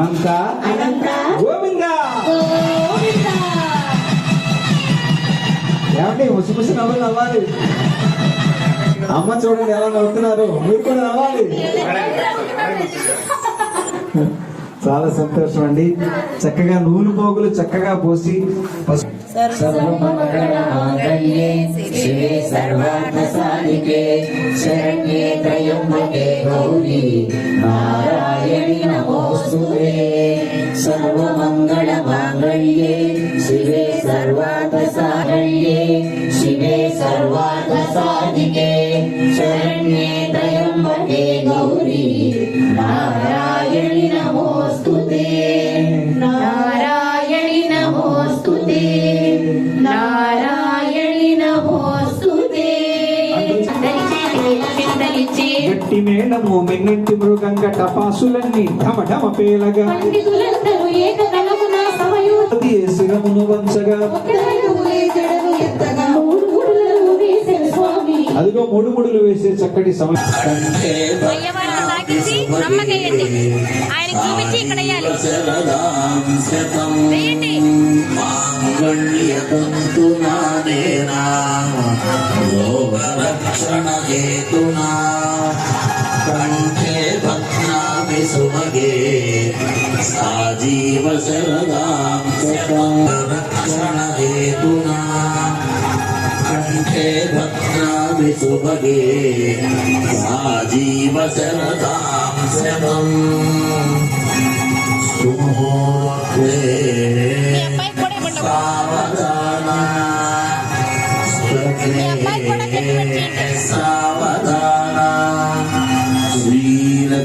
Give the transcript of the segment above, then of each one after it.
అనంత. అనంత. గోవింద. గోవింద. ఏమండి ముసి ముసి నవ్వులు నవ్వాలి. అమ్మ చూడండి ఎలా నవ్వుతున్నారు. మీరు కూడా నవ్వాలి. చాలా సంతోషం అండి. చక్కగా నూలు పోగులు చక్కగా పోసి పసు- సర్వమంగళమాంగళ్యే శివే సర్వార్థసాధళ్యే శివే సర్వార్థసాధికే శరణ్యే త్రయంబకే గౌరీ నారాయణి నమోస్తుతే నారాయణి నమోస్తుతే నారాయణి నమోస్తుతే గట్టి మేళము మిన్నెట్టి మృగంగ టపాసులన్నీ ఢమ ఢమ పేలగా. పండితులందరూ శిరమును వంచగా. అదిగో మూడు ముడులు వేసే చక్కటి సమయం. సాజీవ శతం రక్షణేతునా కంఠే భగ్నామి సుమగే సాజీవ శరదాం కూడా ఇవ్వండి సావధానా. మీ అబ్బాయి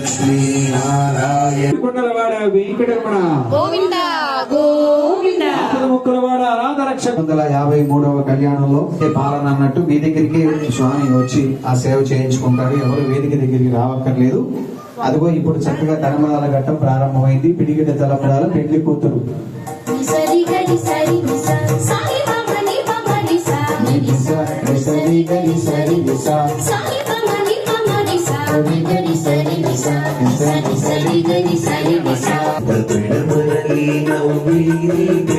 శ్రీలక్ష్మీనారాయణ కొండలవాడ వెంకటరమణ. గోవింద గోవింద. ముక్కలవాడ ఆరాధ రక్ష వందల యాభై మూడవ కళ్యాణంలో పాలన అన్నట్టు మీ దగ్గరికి స్వామి వచ్చి ఆ సేవ చేయించుకుంటారు. ఎవరు వేదిక దగ్గరికి రావక్కర్లేదు. అదిగో ఇప్పుడు చక్కగా తలమలాల ఘట్టం ప్రారంభమైంది. పిడిగిట తలమలాల పెళ్ళి కూతురు. సరి సరి సరి నిస పెడమరలి నవ్వి పెళ్ళి కూతురు